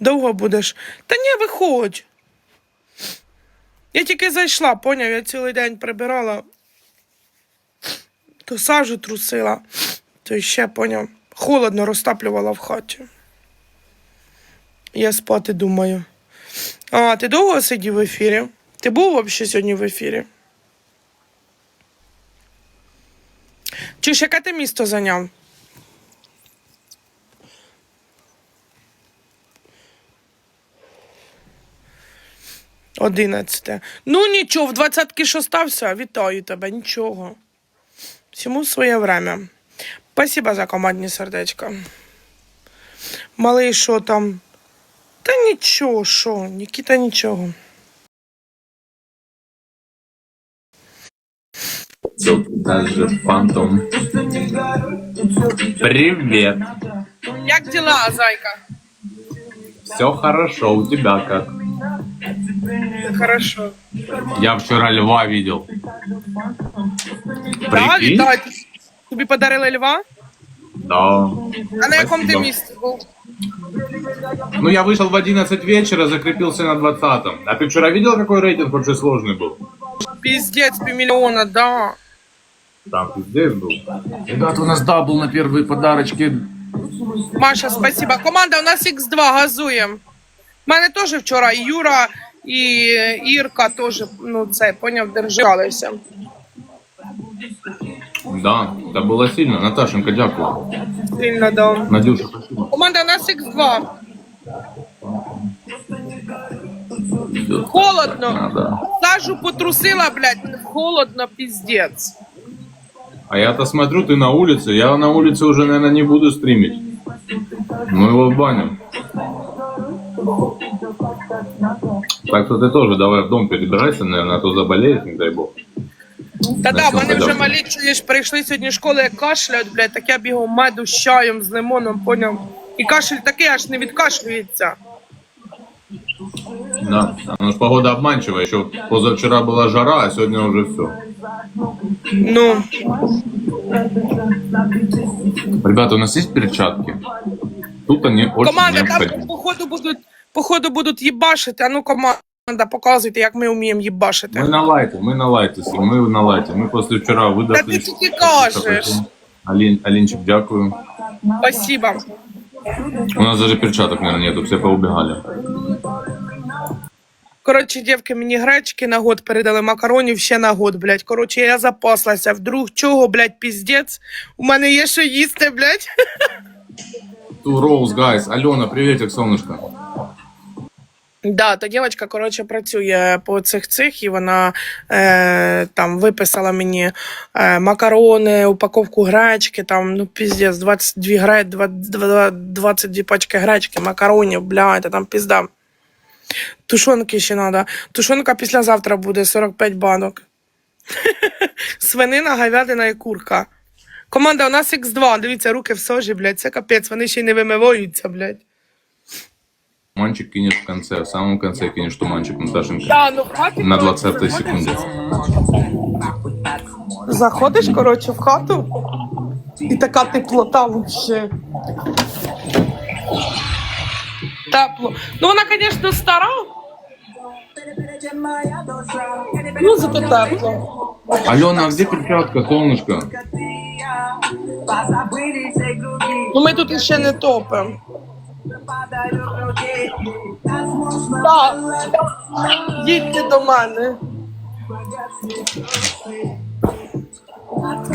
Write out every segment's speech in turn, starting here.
Довго будеш? Та ні, виходь. Я тільки зайшла, поняв, я цілий день прибирала. То сажу трусила, то ще поняв. Холодно розтаплювала в хаті. Я спати думаю. А, ти довго сидів в ефірі? Ти був взагалі сьогодні в ефірі? Чуєш, яке ти місто зайняв? Одинадцяте. Ну нічого, в двадцятки що стався, вітаю тебе, нічого. Всьому своє время. Спасибо за командні сердечка. Малий, що там? Та нічого, що, Нікіта нічого. Даже фантом. Привет. Як діла, зайка? Все хорошо, у тебя как? Хорошо. Я вчера льва видел. Да, Прикинь? вітаю. Тобі подарили льва? Да. А на якому ти Спасибо. місці був? Ну, я вышел в 11 вечера, закрепился на 20-м. А ты вчера видел, какой рейтинг вообще сложный был? Піздець, півмільйона, да. Там пиздец был. Ребята, у нас дабл на первые подарочки. Маша, спасибо. Команда, у нас X2, газуємо. У мене теж вчора і Юра, і Ірка теж, ну це, поняв, держалися. Да, это было сильно. Наташенька, дякую. Сильно, да. Надюша, спасибо. Команда, у нас X2. Холодно. А, да. Сажу потрусила, блядь, холодно, пиздец. А я-то смотрю, ты на улице. Я на улице уже, наверное, не буду стримить. Ну его в баню. Так что ты тоже давай в дом перебирайся, наверное, а то заболеешь, не дай бог. Та да, в мене вже малі чуєш, прийшли сьогодні школи, як кашляють, блядь, так я бігав меду з чаєм, з лимоном, поняв. І кашель такий, аж не відкашлюється. Да. У нас погода обманчивая. Еще позавчера была жара, а сегодня уже все. Ну, Ребята, у нас есть перчатки? Тут они очень команда, там необходимы. походу будуть, походу будуть їбашити, а ну команда, показуйте, як ми вміємо їбашити. Мы на лайте, мы на лайте, Сим, мы на лайте. Мы после вчера выдохлись. Да ты тільки кажеш. Алин, Алинчик, дякую. Спасибо. У нас даже перчаток, наверное, нету, все поубегали. Коротше, дівки, мені гречки на год передали, макаронів ще на год, блядь. Коротше, я запаслася. Вдруг чого, блядь, піздець. У мене є що їсти, блядь. Ту Роуз, гайс. Алена, приветик, солнышко. Да, та дівчинка, коротше, працює по цих цих, і вона е, там виписала мені е, макарони, упаковку гречки, там, ну, піздець, 22 гре, 22, 22 пачки гречки, макаронів, блядь, там пізда. Тушонки ще треба. Тушонка післязавтра буде 45 банок. Свинина, говядина і курка. Команда, у нас Х2, дивіться, руки в сожі, блядь, це капець, вони ще й не вимиваються, блядь. Манчик кинешь в конце, в самом конце кинешь туманчик, Наташенька. Да, ну, На 20 секунде. Заходиш, коротше, в хату, і така теплота вообще. Тепло. Ну, вона, звісно, стара. Ну, зато тепло. Алена, а где перчатка, солнышко? Ну, ми тут ще не топимо. Так. Їдьте до мене.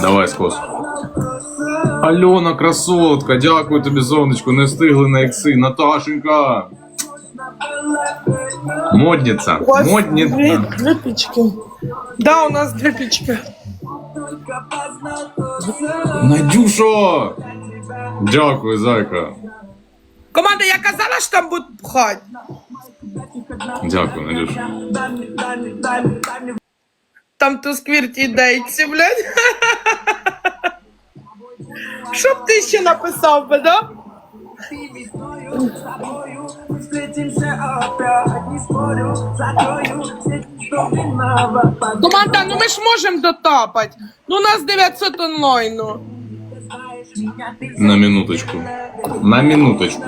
Давай, скос. Алена, красотка, дякую тобі, сонечко, не встигли на ікси. Наташенька. Модниця, вас дві, дві пічки. Да, у нас дві пічки. Надюша! Дякую, зайка. Команда, я казала, що там будуть пхати. Дякую, Надюша. Там то сквірті дейці, блядь. Що б ти ще написав би, да? Команда, ну ми ж можемо дотапати. Ну у нас 900 онлайну. На минуточку. На минуточку.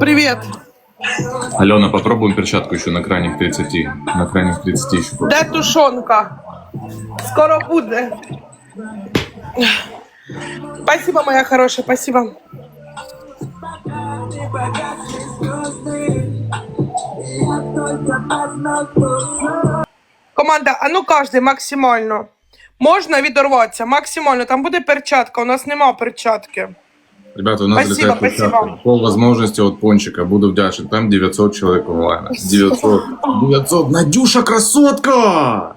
Привіт. Алена, попробуем перчатку еще на крайних 30. На крайних 30 еще. Де тушонка? Скоро буде. Спасибо, моя хорошая, спасибо. Команда, а ну кожен максимально. Можна відорватися, максимально. Там буде перчатка, у нас нема перчатки. Ребята, у нас Спасибо, летает перчатка. спасибо. По возможности от пончика. Буду вдячен. Там 900 человек онлайн. 900. 900. Надюша, красотка!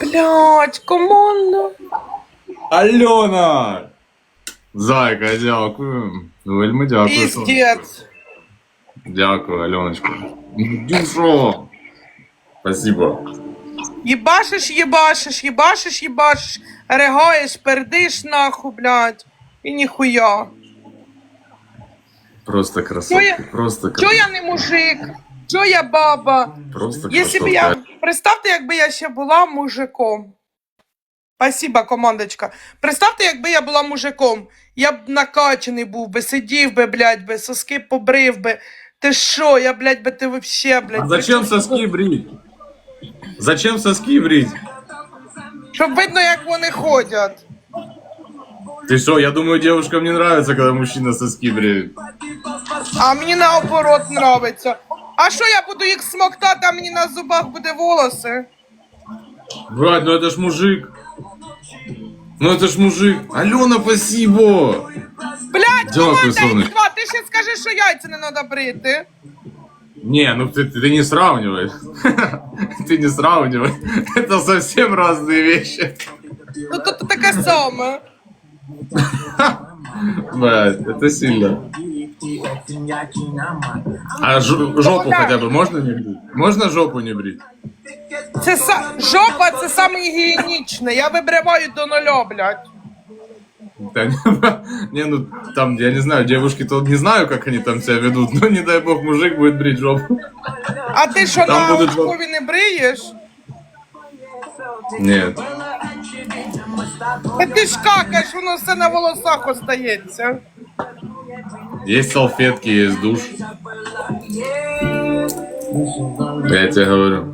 Блять, команда. Алена! Зайка, дякую. Вельми дякую. Піздець. Дякую, Аленочка. Надюша! Спасибо. Єбашиш, єбашиш, єбашиш, єбашиш, регаєш, пердиш нахуй, блядь. І ніхуя. Просто красотка. я- Просто Чо красотка. я не мужик? Чо я баба? Просто Якщо б красотка. я. Представте, якби я ще була мужиком. Спасибо, командочка. Представте, якби я була мужиком. Я б накачаний був би, сидів би, блядь, би, соски побрив би. Ти що, я, блядь, би ти вообще, блядь. А зачем соски брить? Зачем соски брить? Щоб видно, як вони ходять. Ты что, я думаю, девушкам не нравится, когда мужчина соски бреет. А мені наоборот нравиться. А що я буду їх смоктати, а мені на зубах буде волоси? Брат, ну это ж мужик. Ну это ж мужик. Алена, спасибо. Блядь, Дякую, команда сонечко. X2, ти ще скажи, що яйця не треба брити. Не, ну ты, ты не сравнивай. Ты не сравнивай. Это совсем разные вещи. Ну тут таке саме. Блядь, это сильно. А жопу хотя бы можно не брить? Можно жопу не брить? Це са... жопа це саме гігієнічне. Я вибриваю до нуля, блядь. Да не, не, ну там, я не знаю, девушки то не знаю, как они там себя ведут, но не дай бог мужик будет брить жопу. А ти що Там на будуть не бриєш? Нет. Та ти ж какаєш, воно все на волосах остається. Есть салфетки, есть душ. Я тебе говорю.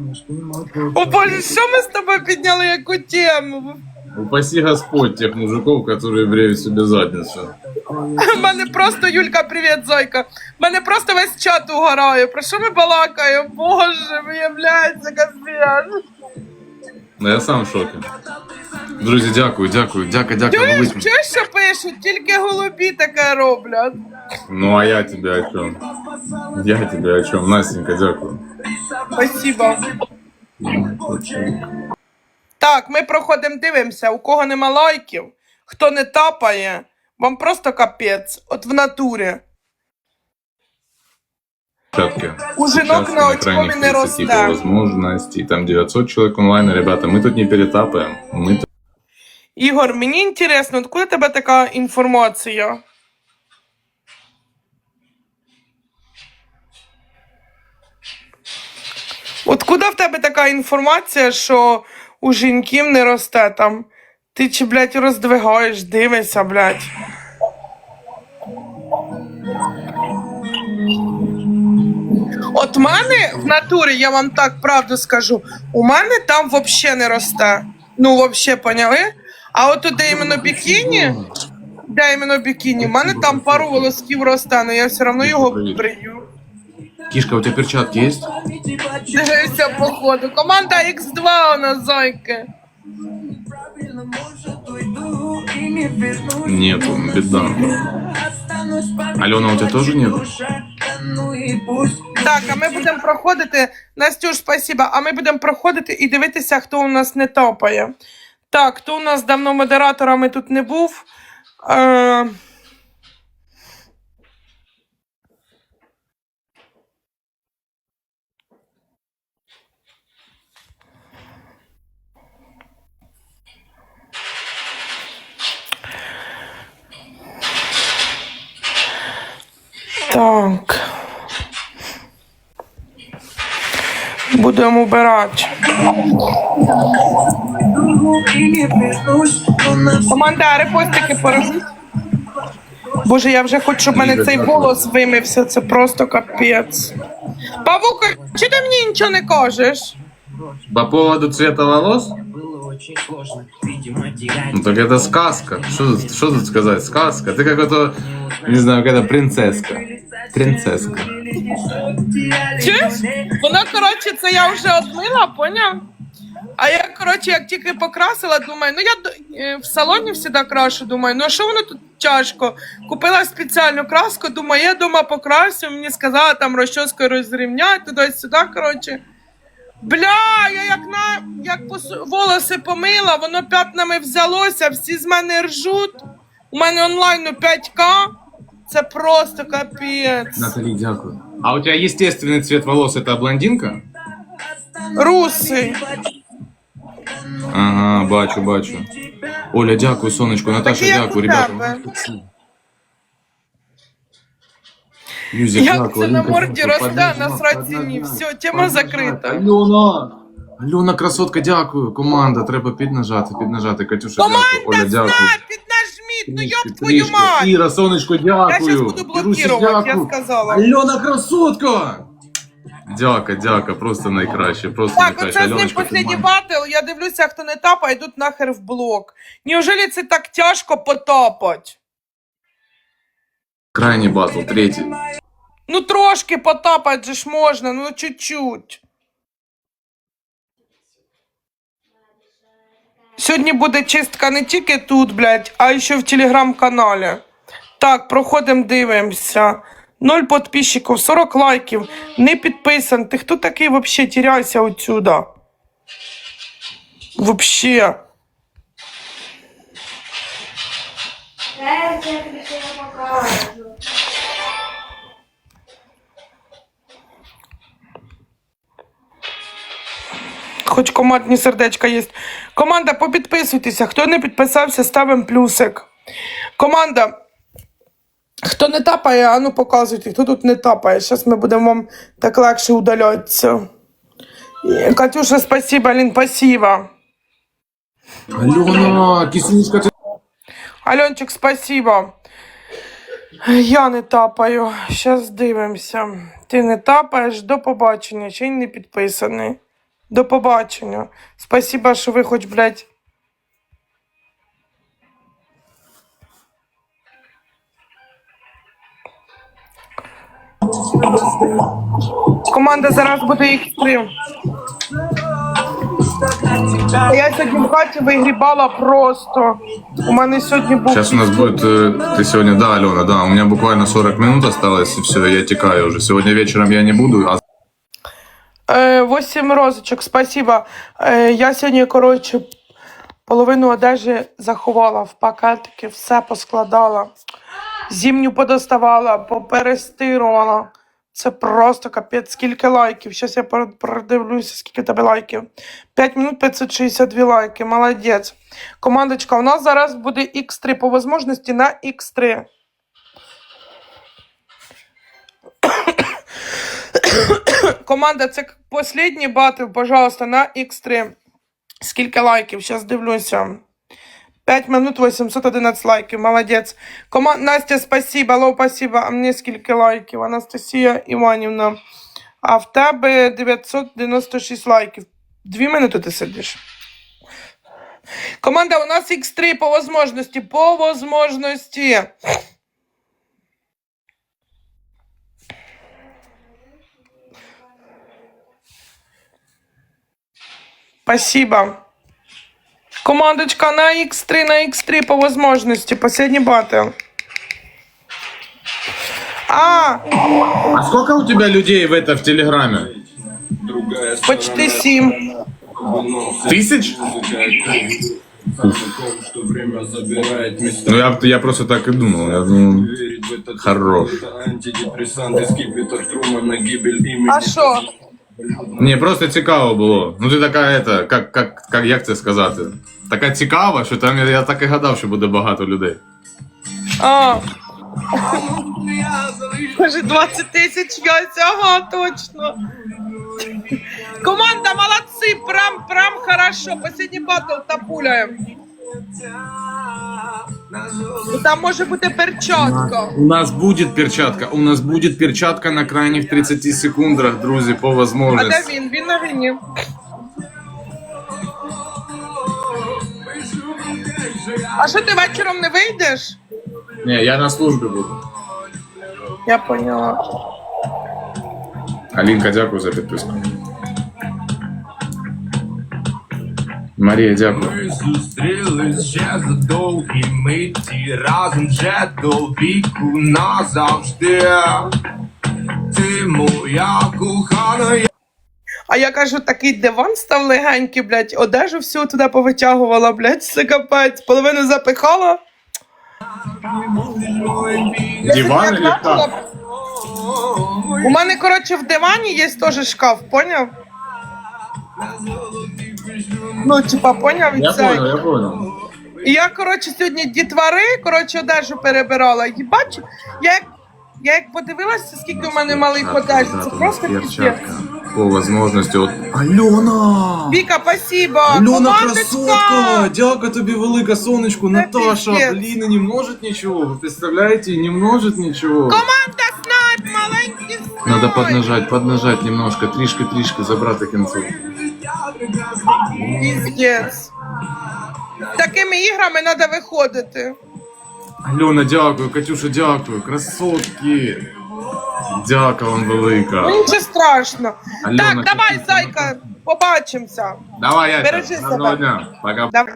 О боже, що ми з тобою підняли яку тему? Упаси Господь тех мужиков, которые бреют себе задницу. У мене просто Юлька, привіт, зойка. У мене просто весь чат угорає. Про що ми балакаємо? Боже, виявляється, капець. Ну я сам в шоке. Друзі, дякую, дякую, дяка, дяка, Чуєш, великим. чуєш, що пишуть? Тільки голубі таке роблять. Ну а я тебе о чем? Я тебе о чем? Настенька, дякую. Спасибо. Так, ми проходимо, дивимося, у кого нема лайків, хто не тапає, вам просто капець, от в натурі. Чатки. У жінок на очкові не росте. по. Там 900 человек онлайн. Ребята, мы тут не перетапаем. Мы Ігор, мені інтересно, откуда тебе така інформація? Откуда в тебе така інформація, що у жінків не росте там? Ти чи, блядь, роздвигаєш, дивишся, блядь. От мене в натурі, я вам так правду скажу, у мене там взагалі не росте. Ну, взагалі, поняли? А от де іменно бікіні, де іменно бікіні, в мене там пару волосків росте, але я все одно його брию. Кишка, у тебя перчатки есть? Дивися, походу. Команда X2 у нас зайки. Нету, беда. Алена, у тебя тоже нет? Так, а ми будемо проходити. Настюш, спасибо. А ми будемо проходити і дивитися, хто у нас не топає. Так, хто у нас давно модераторами тут не був. Е... Так. Будемо убирати. Команда репостики поробіть. Боже, я вже хочу, щоб в мене цей волос вимився, це просто капець. Павука, чи ти мені нічого не кажеш? По поводу цвета волос? Было очень сложно, видимо, терять. Ну так это сказка. Что, тут- что тут сказать? Сказка. Ты как это, не знаю, какая-то принцесска. Принцесска. Чуєш? Воно, коротше, це я вже отмила, поняв? А я, коротше, як тільки покрасила, думаю, ну я е, в салоні завжди крашу, думаю, ну а що воно тут тяжко? Купила спеціальну краску, думаю, я дома покрасю, мені сказала там розчоскою розрівняти, туди-сюди, коротше. Бля, я як на як пос- волоси помила, воно п'ятнами взялося, всі з мене ржуть. У мене онлайну 5К. Це просто капець. Натали, дякую. А у тебя естественный цвет волос это блондинка? Русий. Ага, бачу, бачу. Оля, дякую, сонечко. Наташа, Так як дякую, ребята. Юзик, Як це на морді росте, насрать ні, все, тема закрита. Альона! Альона, красотка, дякую. Команда, треба піднажати, піднажати. Катюша, дякую. Оля, дякую. А, піднажміть, ну Трішки, йоб твою трішки. мать. Іра, сонечко, дякую. Я зараз буду Іруся, блокувати, я дякую. сказала. Альона, красотка! Дяка, дяка, просто найкраще, просто Так, найкраще. оце з ним Альоночка, ти останній моя. батл, я дивлюся, хто не тапає, йдуть нахер в блок. Неужели це так тяжко потапать? Крайній батл, третій. Ну трошки потапать же ж можна, ну чуть-чуть. Сьогодні буде чистка не тільки тут, блядь, а ще в телеграм-каналі. Так, проходимо, дивимося. Ноль підписчиків, 40 лайків, не підписан. Ти хто такий вообще? Тіряйся отсюда. Вообще. Хоч командні сердечка є. Команда, попідписуйтеся. Хто не підписався, ставимо плюсик. Команда. Хто не тапає, а ну показуйте, хто тут не тапає. Зараз ми будемо вам так легше удалятися. Катюша, спасибо, Алін, спасибо. Альона, кисунечка, ти... Альончик, спасибо. Я не тапаю. Зараз дивимося. Ти не тапаєш, до побачення. Ще й не підписаний. До побачення. Спасибо, що ви хоч, блядь. Команда зараз буде X3. Я сьогодні в хаті вигрібала просто. У мене сьогодні був. Сейчас у нас будет, э, ты сегодня, да, Алена, да, у меня буквально 40 минут осталось, и все, я текаю уже. Сегодня вечером я не буду, а Е, Восім розочок, спасибо. Е, Я сьогодні, коротше, половину одежі заховала в пакетики, все поскладала. Зімню подоставала, поперестирувала. Це просто капець, скільки лайків. Зараз я пер- передивлюся, скільки тебе лайків. 5 минут 562 лайки. Молодець. Командочка, у нас зараз буде X3 по можливості на X3. Команда, це останній батл, пожалуйста, на X3. Скільки лайків? Зараз дивлюся. 5 минут 811 лайків, молодець. Кома... Настя, спасибо, Ло, спасибо. А мені скільки лайків? Анастасія Іванівна. А в тебе 996 лайків. Дві минути ти сидиш. Команда, у нас X3 по возможності. По возможності. Спасибо. Командочка на X3, на X3 по возможности. Последний батл. А, А сколько у тебя людей в это в Телеграме? почти 7. Тысяч? что время забирает места. Ну я, я просто так и думал. Я думал, Верить в этот Хорош. это антидепрессанты, скипетр Трумана, гибель имени. А що? Ні, просто цікаво було. Ну ти така, это, как, как, как, як це сказати? Така цікава, що там я, так і гадав, що буде багато людей. А. Каже, 20 тисяч яйця, ага, точно. Команда, молодці, прям, прям хорошо. Последний батл тапуляем. Ну, Там може бути перчатка. У нас будет перчатка. У нас будет перчатка на крайних 30 секундах, друзі, по А де возможности. він? Він на війні. А що ти вечором не вийдеш? Не, я на службі буду. Я поняла. Алінка, дякую за підписку. Марія, дякую. Ми зустрілись ще за довгі миті, разом вже до віку назавжди. Ти моя кохана, я А я кажу, такий диван став легенький, блядь, одежу всю туди повитягувала, блядь, це капець, половину запихала. Диван или Я? У мене, коротше, в дивані є теж шкаф, поняв? Ну, типа, поняв? Я це. понял, я понял. І я, коротше, сьогодні дітвари, коротше, одежу перебирала. І бачу, я як, я як подивилася, скільки у мене малих одежі, це просто піздець. По возможности. От... Альона! Віка, спасибо. Альона, красотка! Дяка тобі велика, сонечку. Наташа, пиздец. блін, не может ничего. Вы представляете, не может ничего. Команда снайп, маленький снайп. Надо поднажать, поднажать немножко, трішки-трішки забрати кінцу. Піздець. Такими іграми треба виходити. Альона, дякую, Катюша, дякую, красотки. Дяка вам велика. Ну нічого страшно. Альона, так, давай, Катюша, зайка, побачимося. Давай, я Бережи себе. дня. Пока. Давай.